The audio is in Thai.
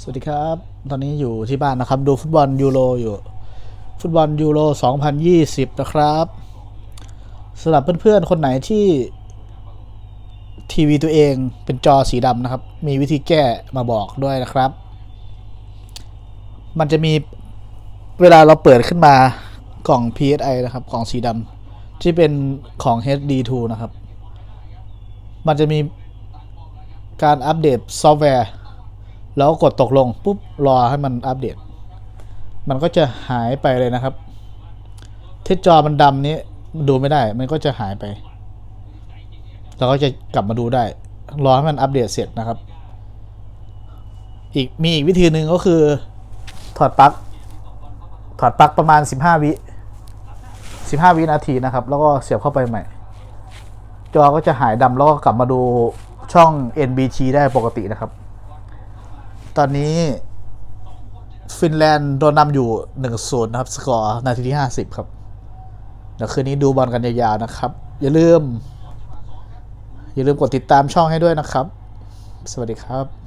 สวัสดีครับ ตอนนี้อยู่ที่บ้านนะครับ ดูฟุตบอลยูโรอยู่ ฟุตบอลยูโร 2020 นะครับสำหรับเพื่อนๆ คนไหนที่ทีวีตัวเองเป็นจอสีดำนะครับ มีวิธีแก้มาบอกด้วยนะครับ มันจะมีเวลาเราเปิดขึ้นมากล่อง PSI นะครับ กล่องสีดำที่เป็นของ HD2 นะครับ มันจะมีการอัปเดตซอฟต์แวร์ แล้วกดตกลงปุ๊บรอให้มันอัปเดต มันก็จะหายไปเลยนะครับ ที่จอมันดำนี้ดูไม่ได้ มันก็จะหายไป เราก็จะกลับมาดูได้ รอให้มันอัปเดตเสร็จนะครับ อีกมีอีกวิธีหนึ่งก็คือ ถอดปลั๊ก ถอดปลั๊กประมาณ 15 วิ 15 วินาทีนะครับ แล้วก็เสียบเข้าไปใหม่ จอก็จะหายดำแล้วก็กลับมาดูช่อง NBT ได้ปกตินะครับ ตอนนี้ ฟินแลนด์โดนนำอยู่1-0นะครับ สกอร์นาทีที่50ครับเดี๋ยวคืนนี้ดูบอลกันยาวๆนะครับ อย่าลืม อย่าลืมกดติดตามช่องให้ด้วยนะครับ สวัสดีครับ